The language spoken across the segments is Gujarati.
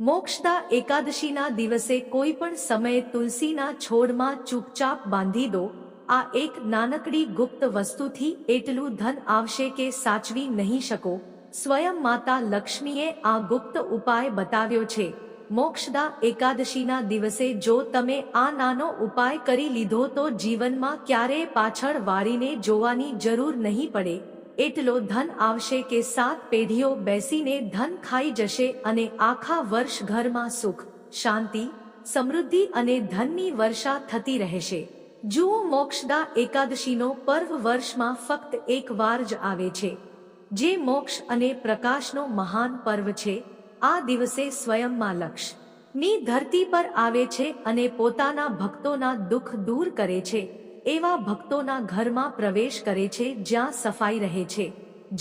મોક્ષદા એકાદશીના દિવસે કોઈ પણ સમયે તુલસીના છોડમાં ચૂપચાપ બાંધી દો. આ એક નાનકડી ગુપ્ત વસ્તુથી એટલું ધન આવશે કે સાચવી નહીં શકો. સ્વયં માતા લક્ષ્મીએ આ ગુપ્ત ઉપાય બતાવ્યો છે. મોક્ષદા એકાદશીના દિવસે જો તમે આ નાનો ઉપાય કરી લીધો તો જીવનમાં ક્યારેય પાછળ વાળીને જોવાની જરૂર નહીં પડે. એટલો ધન આવશે કે સાત પેઢીઓ બેસીને ધન ખાઈ જશે અને આખા વર્ષ ઘરમાં સુખ, શાંતિ, સમૃદ્ધિ અને ધનની વર્ષા થતી રહેશે. જુઓ મોક્ષદા એકાદશીનો પર્વ વર્ષમાં ફક્ત એક વાર જ આવે છે. જે મોક્ષ અને પ્રકાશનો મહાન પર્વ છે, આ દિવસે સ્વયંમાં લક્ષની ધરતી પર આવે છે અને પોતાના ભક્તોના દુઃખ દૂર કરે છે. એવા ભક્તોના ઘરમાં પ્રવેશ કરે છે જ્યાં સફાઈ રહે છે,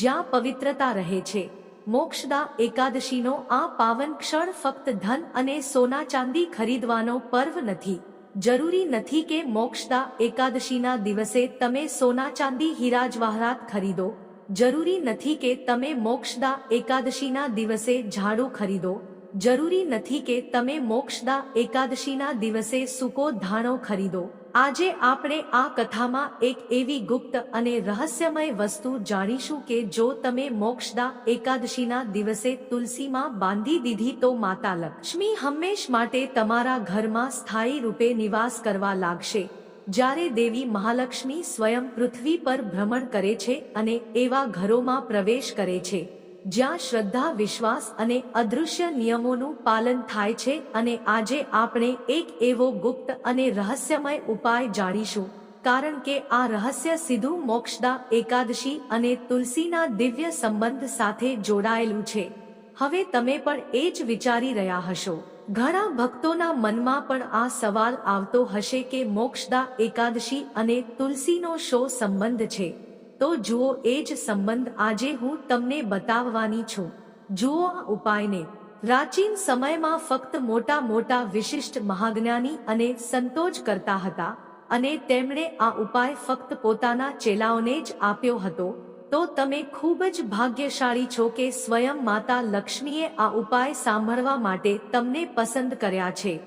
જ્યાં પવિત્રતા રહે છે. મોક્ષદા એકાદશીનો આ પાવન ક્ષણ ફક્ત ધન અને સોના ચાંદી ખરીદવાનો પર્વ નથી. જરૂરી નથી કે મોક્ષદા એકાદશીના દિવસે તમે સોના ચાંદી હીરા જવાહરાત ખરીદો. જરૂરી નથી કે તમે મોક્ષદા એકાદશીના દિવસે ઝાડુ ખરીદો. જરૂરી નથી કે તમે મોક્ષદા એકાદશીના દિવસે સૂકો ધાણો ખરીદો. આજે આપણે આ કથામાં એક એવી ગુપ્ત અને રહસ્યમય વસ્તુ જાણીશું કે જો તમે મોક્ષદા એકાદશીના દિવસે તુલસીમાં બાંધી દીધી તો માતા લક્ષ્મી હંમેશ માટે તમારા ઘરમાં સ્થાયી રૂપે નિવાસ કરવા લાગશે. જ્યારે દેવી મહાલક્ષ્મી સ્વયં પૃથ્વી પર ભ્રમણ કરે છે અને એવા ઘરોમાં પ્રવેશ કરે છે. જ્યાં શ્રદ્ધા, વિશ્વાસ અને અદૃશ્ય નિયમોનું પાલન થાય છે અને આજે આપણે એક એવો ગુપ્ત અને રહસ્યમય ઉપાય જાણીશું. કારણ કે આ રહસ્ય સીધું મોક્ષદા, એકાદશી અને તુલસીના દિવ્ય સંબંધ સાથે જોડાયેલું છે. હવે તમે પણ એ જ વિચારી રહ્યા હશો. ઘણા ભક્તોના મનમાં પણ આ સવાલ આવતો હશે કે મોક્ષદા, એકાદશી અને તુલસીનો શો સંબંધ છે. તો જુઓ, એ જ સંબંધ આજે હું તમને બતાવવાની છું. જુઓ આ ઉપાયને. પ્રાચીન સમયમાં ફક્ત મોટા મોટા વિશિષ્ટ મહાજ્ઞાની અને સંતોજ કરતા હતા અને તેમણે આ ઉપાય ફક્ત પોતાના ચેલાઓને જ આપ્યો હતો. તો તમે ખૂબ જ ભાગ્યશાળી છો કે સ્વયં માતા લક્ષ્મીએ આ ઉપાય સાંભળવા માટે તમને પસંદ કર્યા છે.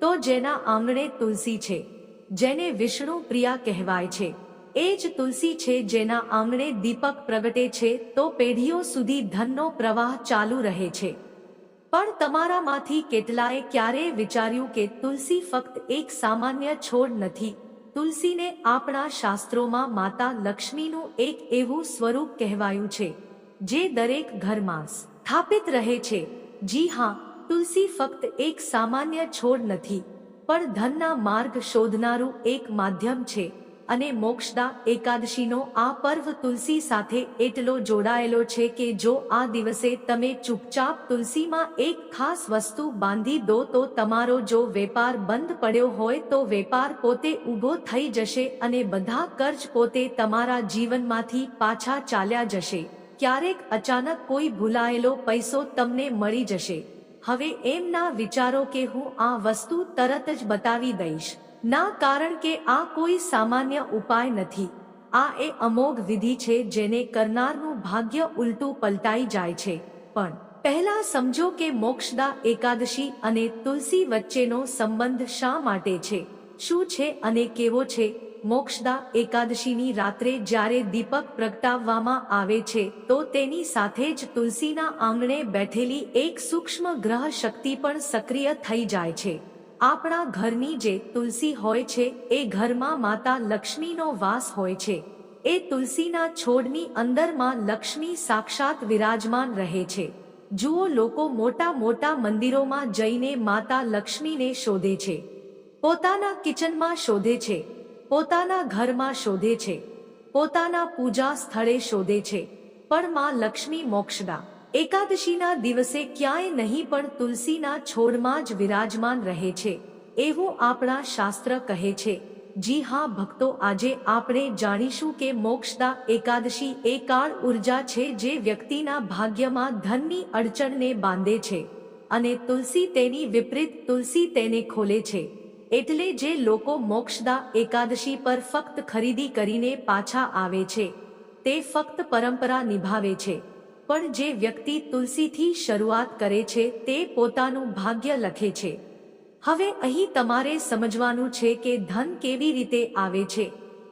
તો જેના આંગણે તુલસી છે, જેને વિષ્ણુ પ્રિયા કહેવાય છે. એ જ તુલસી છે જેના આંગણે દીપક પ્રગટે છે, તો પેઢીઓ સુધી ધનનો પ્રવાહ ચાલુ રહે છે. પણ તમારામાંથી કેટલાએ ક્યારેય વિચાર્યું કે તુલસી ફક્ત એક સામાન્ય છોડ નથી, તુલસીને આપણા શાસ્ત્રોમાં માતા લક્ષ્મીનું એક એવું સ્વરૂપ કહેવાયું છે, જે દરેક ઘરમાં સ્થાપિત રહે છે. જી હા, તુલસી ફક્ત એક સામાન્ય છોડ નથી, પણ ધનના માર્ગ શોધનારું એક માધ્યમ છે. અને મોક્ષદા એકાદશીનો આ પર્વ તુલસી સાથે એટલો જોડાયેલો છે કે જો આ દિવસે તમે ચૂપચાપ તુલસીમાં એક ખાસ વસ્તુ બાંધી દો તો તમારો જો વેપાર બંધ પડ્યો હોય તો વેપાર પોતે ઊભો થઈ જશે અને બધા કર્જ પોતે તમારા જીવનમાંથી પાછા ચાલ્યા જશે. ક્યારેક અચાનક કોઈ ભૂલાયેલો પૈસો તમને મળી જશે. હવે એમના વિચારો કે હું આ વસ્તુ તરત જ બતાવી દઈશ. ના કારણ કે આ કોઈ સામાન્ય ઉપાય નથી. આ એ અમોઘ વિધિ છે જેને કરનારનું ભાગ્ય ઉલટું પલટાઈ જાય છે. પણ પહેલા સમજો કે મોક્ષદા એકાદશી અને તુલસી વચ્ચેનો સંબંધ શા માટે છે? શું છે અને કેવો છે? મોક્ષદા એકાદશીની રાત્રે જ્યારે દીપક પ્રગટાવવામાં આવે છે, તો તેની સાથે જ તુલસીના આંગણે બેઠેલી એક સૂક્ષ્મ ગ્રહ શક્તિ પણ સક્રિય થઈ જાય છે. આપણા ઘરની જે તુલસી હોય છે, એ ઘરમાં માતા લક્ષ્મીનો વાસ હોય છે. એ તુલસીના છોડની અંદરમાં લક્ષ્મી સાક્ષાત વિરાજમાન રહે છે. જુઓ લોકો મોટા મોટા મંદિરોમાં જઈને માતા લક્ષ્મીને શોધે છે. પોતાના કિચનમાં શોધે છે. પોતાના ઘરમાં શોધે છે. પોતાના પૂજા સ્થળે શોધે છે. પણ માં લક્ષ્મી મોક્ષદા એકાદશીના દિવસે ક્યાંય નહીં પણ તુલસીના છોડમાં જ વિરાજમાન રહે છે. એવું આપણા શાસ્ત્ર કહે છે. જી હા, ભક્તો, આજે આપણે જાણીશું કે મોક્ષદા એકાદશી એ કાળ ઊર્જા છે જે વ્યક્તિના ભાગ્યમાં ધનની અડચણને બાંધે છે અને તુલસી તેની વિપરીત તુલસી તેને ખોલે છે. એટલે જે લોકો મોક્ષદા એકાદશી પર ફક્ત ખરીદી કરીને પાછા આવે છે, તે ફક્ત પરંપરા નિભાવે છે. પણ જે વ્યક્તિ તુલસીથી શરૂઆત કરે છે, તે પોતાનું ભાગ્ય લખે છે. હવે અહીં તમારે સમજવાનું છે કે ધન કેવી રીતે આવે છે.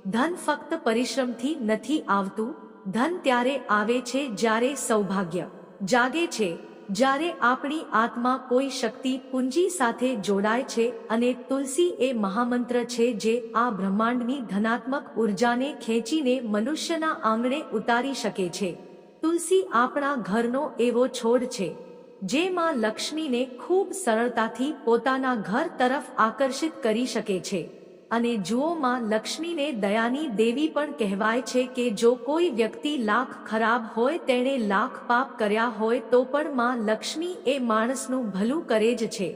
ધન ફક્ત પરિશ્રમથી નથી આવતું, ધન ત્યારે આવે છે જ્યારે સૌભાગ્ય. જાગે છે, જ્યારે આપણી આત્મા કોઈ શક્તિ પૂંજી સાથે જોડાય છે અને તુલસી એ મહામંત્ર છે જે આ બ્રહ્માંડની ધનાત્મક ઉર્જાને ખેંચીને મનુષ્યના આંગણે ઉતારી શકે છે. તુલસી આપણા ઘરનો એવો છોડ છે જે માં લક્ષ્મીને ખૂબ સરળતાથી પોતાના ઘર તરફ આકર્ષિત કરી શકે છે. અને જુઓ માં લક્ષ્મીને દયાની દેવી પણ કહેવાય છે કે જો કોઈ વ્યક્તિ લાખ ખરાબ હોય તેણે લાખ પાપ કર્યા હોય તો પણ માં લક્ષ્મી એ માણસનું ભલું કરે જ છે.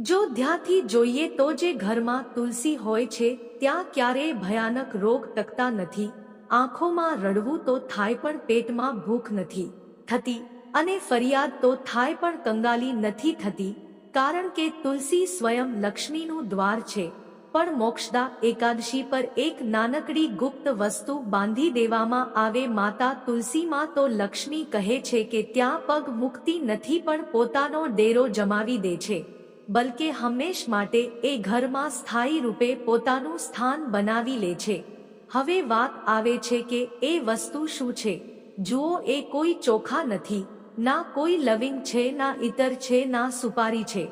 જો ધ્યાથી જોઈએ તો જે ઘરમાં તુલસી હોય છે, ત્યાં ક્યારેય ભયાનક રોગ ટકતા નથી. આંખોમાં રડવું તો થાય પણ પેટમાં ભૂખ નથી થતી અને ફરિયાદ તો થાય પણ કંગાલી નથી થતી, કારણ કે તુલસી સ્વયં લક્ષ્મીનું દ્વાર છે. પણ મોક્ષદા એકાદશી પર એક નાનકડી ગુપ્ત વસ્તુ બાંધી દેવામાં આવે માતા તુલસીમાં તો લક્ષ્મી કહે છે કે ત્યાં પગ મુક્તિ નથી પણ પોતાનો ડેરો જમાવી દે છે. બલકે હંમેશ માટે એ ઘરમાં સ્થાયી રૂપે પોતાનું સ્થાન બનાવી લે છે. હવે વાત આવે છે કે એ વસ્તુ શું છે? જુઓ, એ કોઈ ચોખા નથી, ના કોઈ લવિંગ છે, ના ઇતર છે, ના સુપારી છે.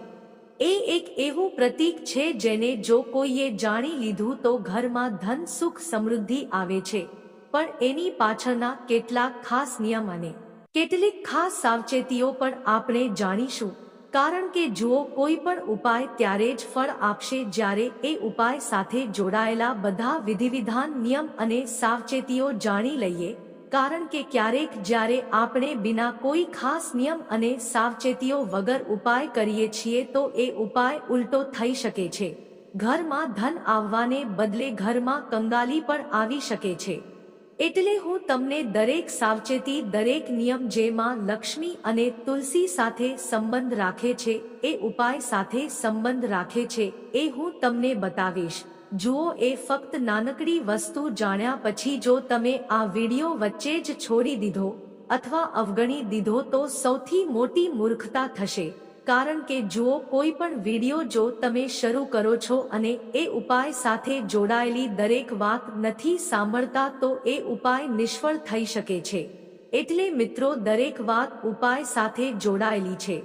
એ એક એવું પ્રતીક છે જેને જો કોઈએ જાણી લીધું તો ઘરમાં ધન, સુખ, સમૃદ્ધિ આવે છે. પણ એની પાછળના કેટલાક ખાસ નિયમ અને કેટલીક ખાસ સાવચેતીઓ પણ આપણે જાણીશું. કારણ કે જુઓ કોઈ પણ ઉપાય ત્યારે જ ફળ આપશે જ્યારે એ ઉપાય સાથે જોડાયેલા બધા વિધિવિધાન, નિયમ અને સાવચેતીઓ જાણી લઈએ. કારણ કે ક્યારેક જ્યારે આપણે બિના કોઈ ખાસ નિયમ અને સાવચેતીઓ વગર ઉપાય કરીએ છીએ તો એ ઉપાય ઉલટો થઈ શકે છે. ઘરમાં ધન આવવાને બદલે ઘરમાં કંગાલી પણ આવી શકે છે. એટલે હું તમને દરેક સાવચેતી, દરેક નિયમ જેમાં લક્ષ્મી અને તુલસી સાથે સંબંધ રાખે છે, એ ઉપાય સાથે સંબંધ રાખે છે, એ હું તમને બતાવીશ. જુઓ, એ ફક્ત નાનકડી વસ્તુ જાણ્યા પછી જો તમે આ વિડિયો વચ્ચે જ છોડી દીધો અથવા અવગણી દીધો તો સૌથી મોટી મૂર્ખતા થશે. કારણ કે જુઓ, કોઈ પણ વીડિયો જો તમે શરૂ કરો છો અને એ ઉપાય સાથે જોડાયેલી દરેક વાત નથી સાંભળતા, તો એ ઉપાય નિષ્ફળ થઈ શકે છે. એટલે મિત્રો, દરેક વાત ઉપાય સાથે જોડાયેલી છે.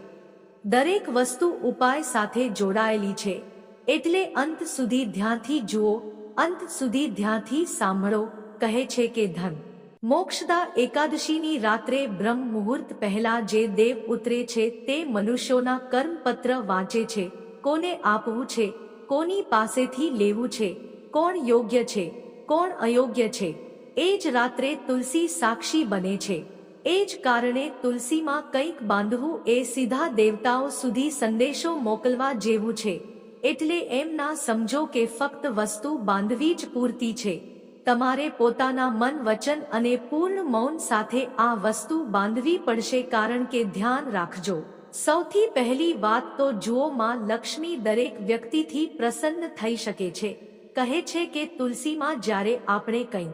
દરેક વસ્તુ ઉપાય સાથે જોડાયેલી છે. એટલે અંત સુધી ધ્યાનથી જુઓ, અંત સુધી ધ્યાનથી સાંભળો, કહે છે કે ધન. મોક્ષદા એકાદશીની રાત્રે બ્રહ્મ મુહૂર્ત પહેલા જે દેવ ઉતરે છે તે મનુષ્યોના કર્મપત્ર વાંચે છે, કોને આપવું છે, કોની પાસેથી લેવું છે, કોણ યોગ્ય છે, કોણ અયોગ્ય છે, એ જ રાત્રે તુલસી સાક્ષી બને છે. એ જ કારણે તુલસીમાં કંઈક બાંધવું એ સીધા દેવતાઓ સુધી સંદેશો મોકલવા જેવું છે, એટલે એમ ના સમજો કે ફક્ત વસ્તુ બાંધવી જ પૂરતી છે. તમારે પોતાના મન, વચન અને પૂર્ણ મૌન સાથે આ વસ્તુ બાંધવી પડશે કારણ કે ધ્યાન રાખજો. સૌથી પહેલી વાત તો જુઓ માં લક્ષ્મી દરેક વ્યક્તિથી પ્રસન્ન થઈ શકે છે. કહે છે કે તુલસીમાં જ્યારે આપણે કંઈક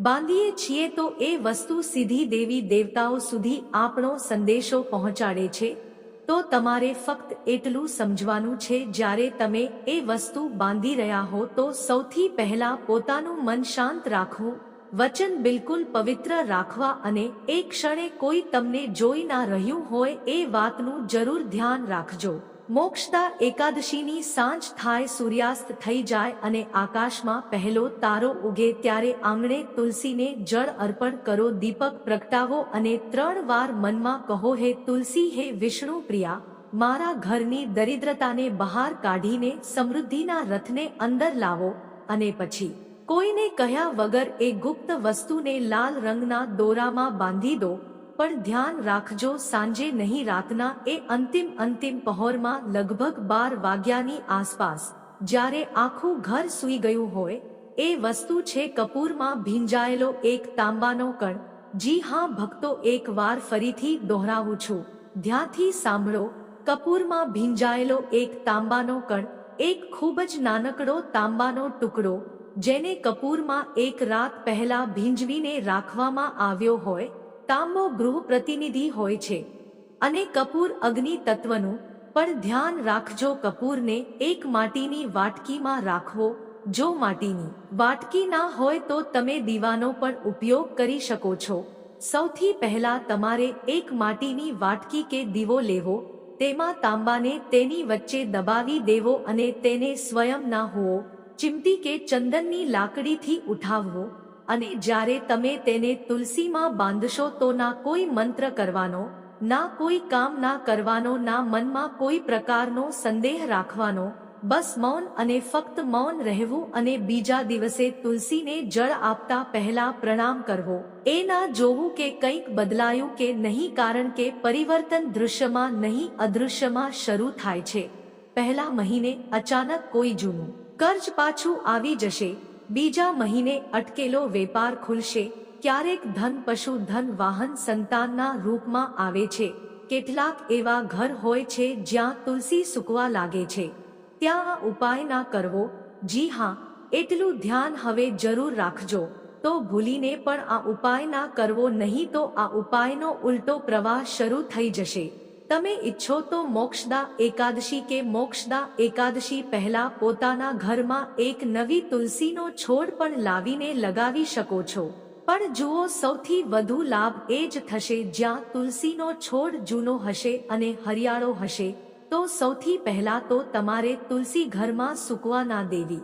બાંધીએ છીએ તો એ વસ્તુ સીધી દેવી દેવતાઓ સુધી આપણો સંદેશો પહોંચાડે છે. તો તમારે ફક્ત એટલું સમજવાનું છે, જ્યારે તમે એ વસ્તુ બાંધી રહ્યા હો, તો સૌથી પહેલા પોતાનું મન શાંત રાખવું, વચન બિલકુલ પવિત્ર રાખવા અને એ ક્ષણે કોઈ તમને જોઈ ના રહ્યું હોય, એ વાતનું જરૂર ધ્યાન રાખજો. મોક્ષદા એકાદશીની સાંજ થાય સૂર્યાસ્ત થઈ જાય અને આકાશમાં પહેલો તારો ઉગે ત્યારે આંગણે તુલસીને જળ અર્પણ કરો દીપક પ્રગટાવો અને ત્રણ વાર મનમાં કહો, હે તુલસી, હે વિષ્ણુ પ્રિયા, મારા ઘરની દરિદ્રતાને બહાર કાઢીને સમૃદ્ધિના રથને અંદર લાવો. અને પછી, કોઈને કહ્યા વગર એ ગુપ્ત વસ્તુને લાલ રંગના દોરામાં બાંધી દો પણ ધ્યાન રાખજો, સાંજે નહીં, રાતના, એ અંતિમ અંતિમ પહોરમાં લગભગ બાર વાગ્યાની આસપાસ. જ્યારે આખું ઘર સૂઈ ગયું હોય, એ વસ્તુ છે કપૂરમાં ભીંજાયેલો એક તાંબાનો કણ. જી હા, ભક્તો એક વાર ફરીથી દોહરાવું છું. ધ્યાથી સાંભળો, કપૂરમાં ભીંજાયેલો એક તાંબાનો કણ એક ખૂબ જ નાનકડો તાંબાનો ટુકડો, જેને કપૂરમાં એક રાત પહેલા ભીંજવીને રાખવામાં આવ્યો હોય તાંબો ગૃહ પ્રતિનિધિ હોય છે. અને કપૂર અગ્નિ તત્વનું, પણ ધ્યાન રાખજો કપૂરને એક માટીની વાટકીમાં રાખવો જો માટીની વાટકી ના હોય તો તમે દીવાનો પણ ઉપયોગ કરી શકો છો. સૌથી પહેલા તમારે એક માટીની વાટકી કે દીવો લેવો, તેમાં તાંબાને તેની વચ્ચે દબાવી દેવો અને તેને સ્વયં ના હોવો. ચિમટી કે ચંદનની લાકડીથી ઉઠાવવો. અને જ્યારે તમે તેને તુલસીમાં બાંધશો તો ના કોઈ મંત્ર કરવાનો, ના કોઈ કામ ના કરવાનો, ના મનમાં કોઈ પ્રકારનો સંદેહ રાખવાનો, બસ મૌન અને ફક્ત મૌન રહેવું અને બીજા દિવસે તુલસીને જળ આપતા પહેલા પ્રણામ કરવો. એ ના જોવું કે કંઈક બદલાયું કે નહીં કારણ કે પરિવર્તન દૃશ્યમાં નહીં, અદૃશ્યમાં શરૂ થાય છે. પહેલા મહિને અચાનક કોઈ જૂનું કર્જ પાછું આવી જશે. બીજા મહિને અટકેલો વેપાર ખુલશે. ક્યારેક ધન પશુ ધન વાહન સંતાનના રૂપમાં આવે છે. કેટલાક એવા ઘર હોય છે જ્યાં તુલસી સૂકવા લાગે છે. ત્યાં આ ઉપાય ના કરવો. જી હા, એટલું ધ્યાન હવે જરૂર રાખજો. તો ભૂલીને પણ આ ઉપાય ના કરવો નહીં તો આ ઉપાયનો ઉલટો પ્રવાહ શરૂ થઈ જશે. તમે ઈચ્છો તો મોક્ષદા એકાદશી કે મોક્ષદા એકાદશી પહેલા પોતાના ઘરમાં એક નવી તુલસીનો છોડ પણ લાવીને લગાવી શકો છો. પણ જુઓ, સૌથી વધુ લાભ એ જ થશે જ્યાં તુલસીનો છોડ જૂનો હશે અને હરિયાળો હશે. તો સૌથી પહેલા તો તમારે તુલસી ઘરમાં સૂકવા ના દેવી.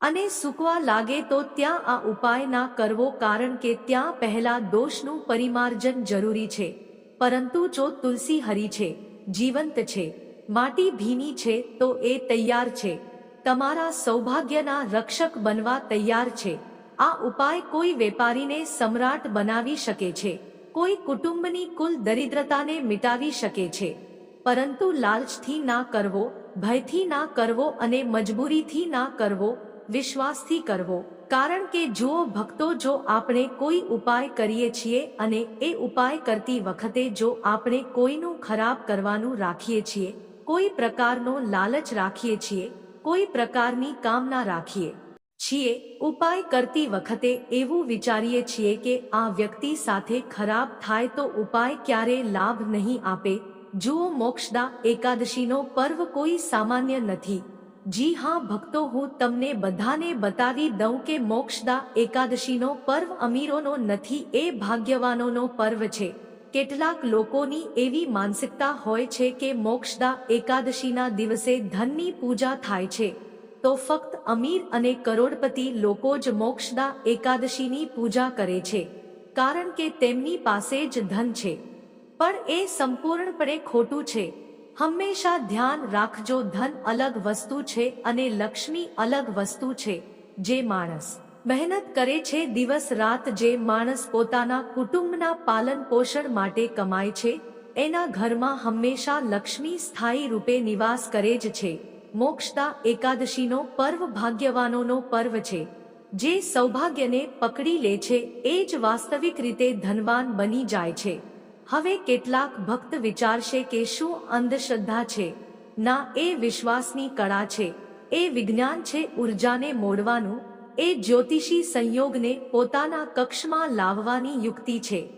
અને સૂકવા લાગે તો ત્યાં આ ઉપાય ના કરવો કારણ કે ત્યાં પહેલા દોષનું પરિમાર્જન જરૂરી છે. પરંતુ જો તુલસી હરી છે, જીવંત છે, માટી ભીની છે, તો એ તૈયાર છે. તમારા સૌભાગ્યના રક્ષક બનવા તૈયાર છે. આ ઉપાય કોઈ વેપારીને સમ્રાટ બનાવી શકે છે. કોઈ કુટુંબની કુલ દરિદ્રતાને મિટાવી શકે છે. પરંતુ લાલચથી ના કરવો, ભયથી ના કરવો અને મજબૂરીથી ના કરવો, વિશ્વાસથી કરવો. કારણ કે જુઓ ભક્તો જો આપણે કોઈ ઉપાય કરીએ છીએ અને એ ઉપાય કરતી વખતે જો આપણે કોઈનું ખરાબ કરવાનું રાખીએ છીએ, કોઈ પ્રકારનો લાલચ રાખીએ છીએ, કોઈ પ્રકારની કામના રાખીએ છીએ, ઉપાય કરતી વખતે એવું વિચારીએ છીએ કે આ વ્યક્તિ સાથે ખરાબ થાય તો ઉપાય ક્યારે લાભ નહીં આપે, જુઓ મોક્ષદા એકાદશીનો પર્વ કોઈ સામાન્ય નથી. જી હા, ભક્તો, હું તમને બધાને બતાવી દઉં કે મોક્ષદા એકાદશીનો પર્વ અમીરોનો નથી, એ ભાગ્યવાનોનો પર્વ છે. કેટલાક લોકોની એવી માનસિકતા હોય છે કે મોક્ષદા એકાદશીના દિવસે ધનની પૂજા થાય છે. તો ફક્ત અમીર અને કરોડપતિ લોકો જ મોક્ષદા એકાદશીની પૂજા કરે છે, કારણ કે તેમની પાસે જ ધન છે. પણ એ સંપૂર્ણપણે ખોટું છે. હંમેશા ધ્યાન રાખજો, ધન અલગ વસ્તુ છે અને લક્ષ્મી અલગ વસ્તુ છે, જે માણસ મહેનત કરે છે, દિવસ રાત જે માણસ પોતાના કુટુંબના પાલન પોષણ માટે કમાય છે, એના ઘરમાં હંમેશા લક્ષ્મી સ્થાયી રૂપે નિવાસ કરે જ છે. મોક્ષતા એકાદશીનો પર્વ ભાગ્યવાનોનો પર્વ છે. જે સૌભાગ્યને પકડી લે છે, એ જ વાસ્તવિક રીતે ધનવાન બની જાય છે. હવે કેટલાક ભક્ત વિચારશે કે શું અંધશ્રદ્ધા છે? ના, એ વિશ્વાસની કળા છે. એ વિજ્ઞાન છે ઉર્જાને મોડવાનું. એ જ્યોતિષી સંયોગને પોતાના કક્ષમાં લાવવાની યુક્તિ છે.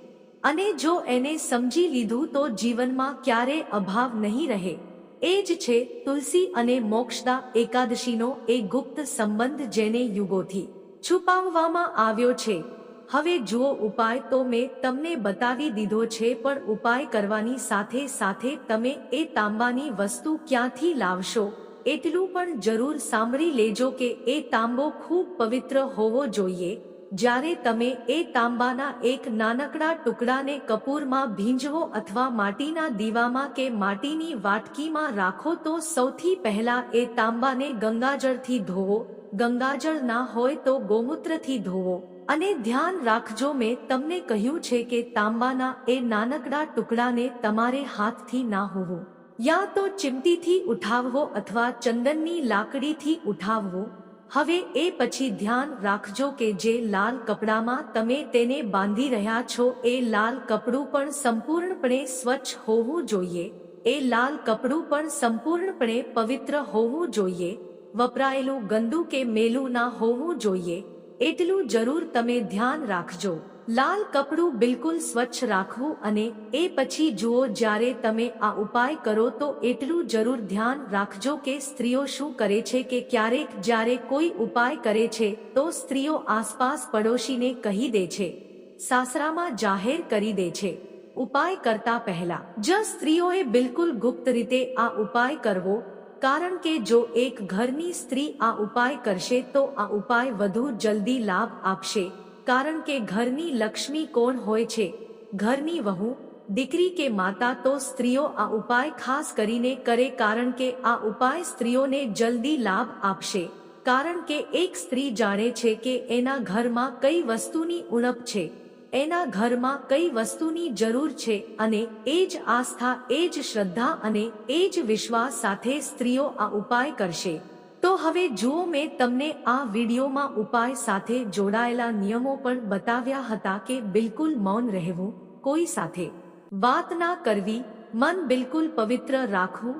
અને જો એને સમજી લીધું તો જીવનમાં ક્યારે અભાવ નહીં રહે. એ જ છે તુલસી અને મોક્ષદા એકાદશીનો એ ગુપ્ત સંબંધ જેને યુગોથી છુપાવવામાં આવ્યો છે. હવે જુઓ ઉપાય તો મેં તમને બતાવી દીધો છે, પણ ઉપાય કરવાની સાથે સાથે તમે એ તાંબાની વસ્તુ ક્યાંથી લાવશો? એટલું પણ જરૂર સાંભળી લેજો કે એ તાંબો ખૂબ પવિત્ર હોવો જોઈએ. જ્યારે તમે એ તાંબાના એક નાનકડા ટુકડાને કપૂરમાં ભીંજવો અથવા માટીના દીવામાં કે માટીની વાટકીમાં રાખો તો સૌથી પહેલા એ તાંબાને ગંગાજળથી ધોવો. ગંગાજળ ના હોય તો ગોમૂત્રથી ધોવો. અને ધ્યાન રાખજો, મેં તમને કહ્યું છે કે તાંબાના એ નાનકડા ટુકડાને તમારે હાથથી ના હોવો. યા તો ચિમટીથી ઉઠાવવો અથવા ચંદનની લાકડીથી ઉઠાવવો. હવે એ પછી ધ્યાન રાખજો કે જે લાલ કપડામાં તમે તેને બાંધી રહ્યા છો, એ લાલ કપડું પણ સંપૂર્ણપણે સ્વચ્છ હોવું જોઈએ. એ લાલ કપડું પણ સંપૂર્ણપણે પવિત્ર હોવું જોઈએ. વપરાયેલું ગંદુ કે મેલું ના હોવું જોઈએ. એટલું જરૂર તમે ધ્યાન રાખજો. લાલ કપડું બિલકુલ સ્વચ્છ રાખવું અને એ પછી જુઓ જ્યારે તમે આ ઉપાય કરો તો એટલું જરૂર ધ્યાન રાખજો કે સ્ત્રીઓ શું કરે છે કે ક્યારેક જ્યારે કોઈ ઉપાય કરે છે તો સ્ત્રીઓ આસપાસ પડોશીને કહી દે છે. સાસરામાં જાહેર કરી દે છે. ઉપાય કરતા પહેલા, જ સ્ત્રીઓએ બિલકુલ ગુપ્ત રીતે આ ઉપાય કરવો કારણ કે જો એક ઘરની સ્ત્રી આ ઉપાય કરશે તો આ ઉપાય વધુ જલ્દી લાભ આપશે. કારણ કે ઘરની લક્ષ્મી કોણ હોય છે? ઘરની વહુ, દીકરી કે માતા તો સ્ત્રીઓ આ ઉપાય ખાસ કરીને કરે કારણ કે આ ઉપાય સ્ત્રીઓને જલ્દી લાભ આપશે. કારણ કે એક સ્ત્રી જાણે છે કે એના ઘરમાં કઈ વસ્તુની ઉણપ છે. એના ઘરમાં કઈ વસ્તુની જરૂર છે અને એ જ આસ્થા, એ જ શ્રદ્ધા અને એ જ વિશ્વાસ સાથે સ્ત્રીઓ આ ઉપાય કરશે. તો હવે જુઓ મેં તમને આ વિડીયોમાં ઉપાય સાથે જોડાયેલા નિયમો પણ બતાવ્યા હતા કે બિલકુલ મૌન રહેવું, કોઈ સાથે વાત ના કરવી, મન બિલકુલ પવિત્ર રાખવું,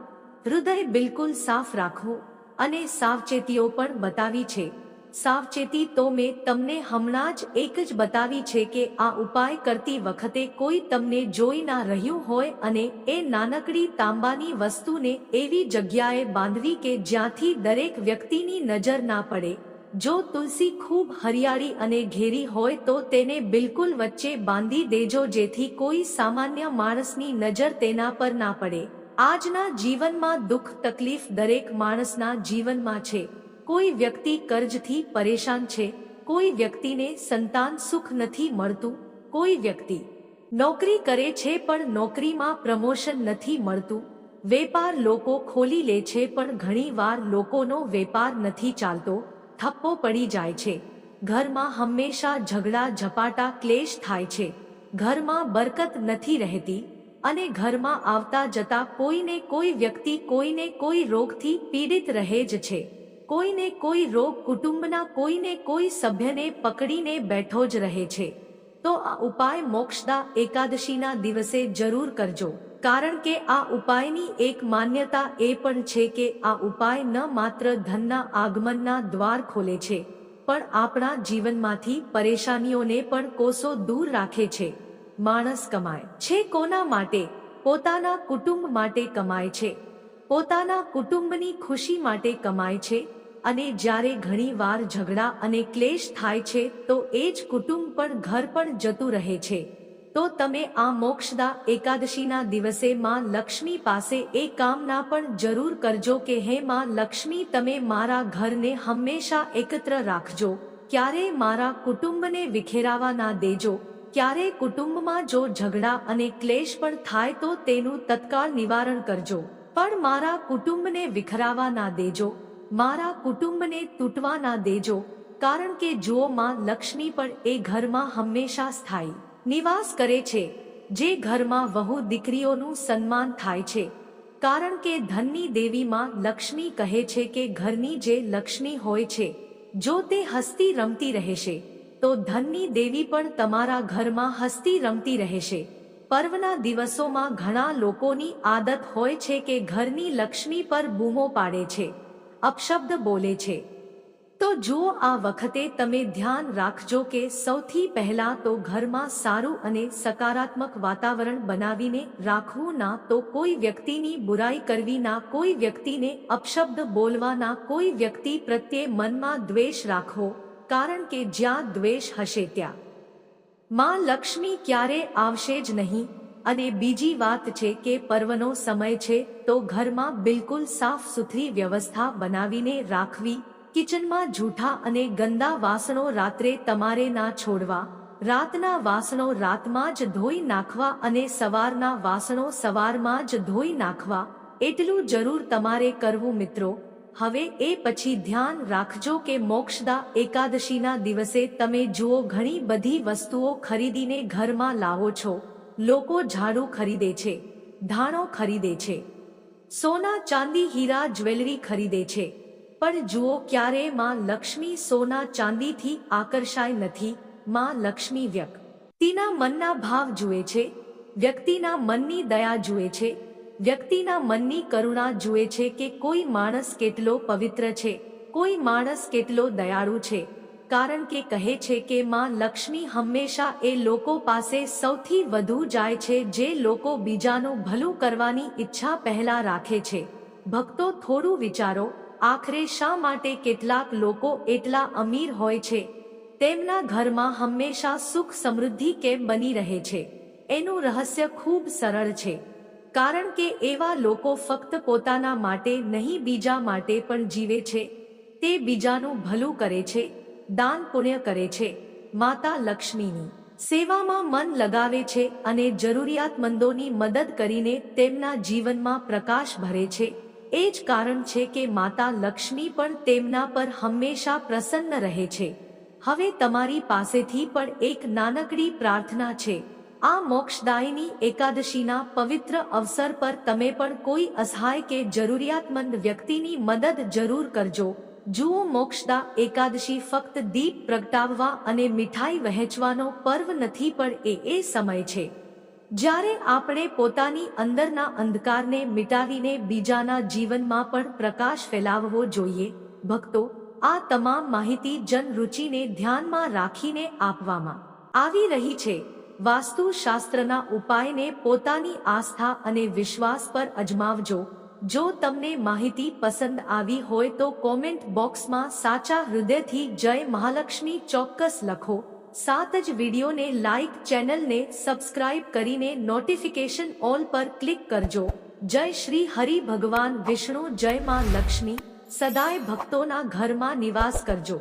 હૃદય બિલકુલ સાફ રાખવું અને સાવચેતીઓ પણ બતાવી છે. સાવચેતી તો મેં તમને હમણાં જ એક જ બતાવી છે કે આ ઉપાય કરતી વખતે કોઈ તમને જોઈ ના રહ્યું હોય અને એ નાનકડી તાંબાની વસ્તુને એવી જગ્યાએ બાંધવી કે જ્યાંથી દરેક વ્યક્તિની નજર ના પડે. જો તુલસી ખૂબ હરિયાળી અને ઘેરી હોય તો તેને બિલકુલ વચ્ચે બાંધી દેજો જેથી કોઈ સામાન્ય માણસની નજર તેના પર ના પડે. આજના જીવનમાં દુઃખ તકલીફ દરેક માણસના જીવનમાં છે. કોઈ વ્યક્તિ કર્જથી પરેશાન છે, કોઈ વ્યક્તિને સંતાન સુખ નથી મળતું, કોઈ વ્યક્તિ નોકરી કરે છે પણ નોકરીમાં પ્રમોશન નથી મળતું, વેપાર લોકો ખોલી લે છે પણ ઘણીવાર લોકોનો વેપાર નથી ચાલતો, થપ્પો પડી જાય છે. ઘરમાં હંમેશા ઝઘડા, ઝપાટા, ક્લેશ થાય છે. ઘરમાં બરકત નથી રહેતી અને ઘરમાં આવતા જતા કોઈને કોઈ વ્યક્તિ કોઈને કોઈ રોગથી પીડિત રહે જ છે. કોઈને કોઈ રોગ કુટુંબના કોઈને કોઈ સભ્યને પકડીને બેઠો જ રહે છે. તો આ ઉપાય મોક્ષદા એકાદશીના દિવસે જરૂર કરજો. કારણ કે આ ઉપાયની એક માન્યતા એ પણ છે કે આ ઉપાય ન માત્ર ધનના આગમનના દ્વાર ખોલે છે, પણ આપણા જીવનમાંથી પરેશાનીઓને પણ કોસો દૂર રાખે છે. માણસ કમાય છે કોના માટે? પોતાના કુટુંબ માટે કમાય છે. પોતાના કુટુંબની ખુશી માટે કમાય છે. અને જ્યારે ઘણી વાર ઝઘડા અને ક્લેશ થાય છે, તો એ જ કુટુંબ પણ ઘર પણ જતું રહે છે. તો તમે આ મોક્ષદા એકાદશીના દિવસે માં લક્ષ્મી પાસે એ કામના પણ જરૂર કરજો કે, હે માં લક્ષ્મી, તમે મારા ઘરને હંમેશા એકત્ર રાખજો. ક્યારે મારા કુટુંબને વિખેરાવા ના દેજો. ક્યારે કુટુંબમાં જો ઝઘડા અને ક્લેશ પણ થાય, તો તેનું તત્કાળ નિવારણ કરજો. પણ મારા કુટુંબને વિખરાવા ના દેજો. મારા કુટુંબને તૂટવા ના દેજો, કારણ કે જો માં લક્ષ્મી પણ એ ઘરમાં હંમેશા સ્થાયી. નિવાસ કરે છે, જે ઘરમાં વહુ દીકરીઓનું સન્માન થાય છે. કારણ કે ધનની દેવીમાં લક્ષ્મી કહે છે કે ઘરની જે લક્ષ્મી હોય છે, જો તે હસ્તી રમતી રહેશે, તો ધનની દેવી પણ તમારા ઘરમાં હસ્તી રમતી રહેશે. પર્વના દિવસોમાં ઘણા લોકોની આદત હોય છે કે ઘરની લક્ષ્મી પર બૂમો પાડે છે. અપશબ્દ બોલે છે. તો જુઓ આ વખતે તમે ધ્યાન રાખજો કે સૌથી પહેલા તો ઘરમાં સારું અને સકારાત્મક વાતાવરણ બનાવીને રાખવું ના તો કોઈ વ્યક્તિની બુરાઈ કરવી ના, કોઈ વ્યક્તિને અપશબ્દ બોલવાના કોઈ વ્યક્તિ પ્રત્યે મનમાં દ્વેષ રાખો કારણ કે જ્યાં દ્વેષ હશે ત્યાં. માં લક્ષ્મી ક્યારે આવશે જ નહીં. અને બીજી વાત છે કે પર્વનો સમય છે, તો ઘરમાં બિલકુલ સાફ સુથરી વ્યવસ્થા બનાવીને રાખવી, કિચનમાં જૂઠા અને ગંદા વાસણો રાત્રે તમારે ના છોડવા, રાતના વાસણો રાતમાં જ ધોઈ નાખવા અને સવારના વાસણો સવારમાં જ ધોઈ નાખવા, એટલું જરૂર તમારે કરવું મિત્રો. હવે એ પછી ધ્યાન રાખજો કે મોક્ષદા એકાદશીના દિવસે તમે જુઓ ઘણી બધી વસ્તુઓ ખરીદીને ઘરમાં લાવો છો. લોકો ઝાડુ ખરીદે છે, ધાણો ખરીદે છે. સોના, ચાંદી, હીરા, જ્વેલરી ખરીદે છે. પણ જુઓ ક્યારે માં લક્ષ્મી સોના ચાંદીથી આકર્ષાય નથી, માં લક્ષ્મી વ્યક્તિના મનના ભાવ જુએ છે, વ્યક્તિના મનની દયા જુએ છે, વ્યક્તિના મનની કરુણા જુએ છે કે કોઈ માણસ કેટલો પવિત્ર છે, કોઈ માણસ કેટલો દયાળુ છે. કારણ કે કહે છે કે માં લક્ષ્મી હંમેશા એ લોકો પાસે સૌથી વધુ જાય છે જે લોકો બીજાનું ભલું કરવાની ઈચ્છા પહેલા રાખે છે. ભક્તો થોડું વિચારો, આખરે શા માટે કેટલાક લોકો એટલા અમીર હોય છે? તેમના ઘરમાં હંમેશા સુખ સમૃદ્ધિ કેમ બની રહે છે? એનું રહસ્ય ખૂબ સરળ છે. કારણ કે એવા લોકો ફક્ત પોતાના માટે નહીં, બીજા માટે પણ જીવે છે. તે બીજાનું ભલું કરે છે. દાન પુણ્ય કરે છે. માતા લક્ષ્મીની સેવામાં મન લગાવે છે અને જરૂરિયાતમંદોની મદદ કરીને તેમના જીવનમાં પ્રકાશ ભરે છે. એ જ કારણ છે કે માતા લક્ષ્મી પણ તેમના પર હંમેશા પ્રસન્ન રહે છે. હવે તમારી પાસેથી પણ એક નાનકડી પ્રાર્થના છે. આ મોક્ષદાયની એકાદશીના પવિત્ર અવસર પર તમે પણ કોઈ અસહાય કે જરૂરિયાતમંદ વ્યક્તિની મદદ જરૂર કરજો. જુઓ મોક્ષદા એકાદશી ફક્ત દીપ પ્રગટાવવા અને મીઠાઈ વહેંચવાનો પર્વ નથી, પણ એ એ સમય છે જ્યારે આપણે પોતાની અંદરના અંધકારને મિટાવીને બીજાના જીવનમાં પણ પ્રકાશ ફેલાવવો જોઈએ. ભક્તો, આ તમામ માહિતી જનરુચિને ધ્યાનમાં રાખીને આપવામાં આવી રહી છે. વાસ્તુશાસ્ત્રના ઉપાયને પોતાની આસ્થા અને વિશ્વાસ પર અજમાવજો. જો તમને માહિતી પસંદ આવી હોય તો કોમેન્ટ બોક્સમાં સાચા હૃદયથી જય મહાલક્ષ્મી ચોક્કસ લખો. સાત જ વિડીયોને લાઈક ચેનલને સબસ્ક્રાઇબ કરીને નોટિફિકેશન ઓલ પર ક્લિક કરજો. જય શ્રી હરિ ભગવાન વિષ્ણુ જય માં લક્ષ્મી સદાય ભક્તોના ઘરમાં નિવાસ કરજો.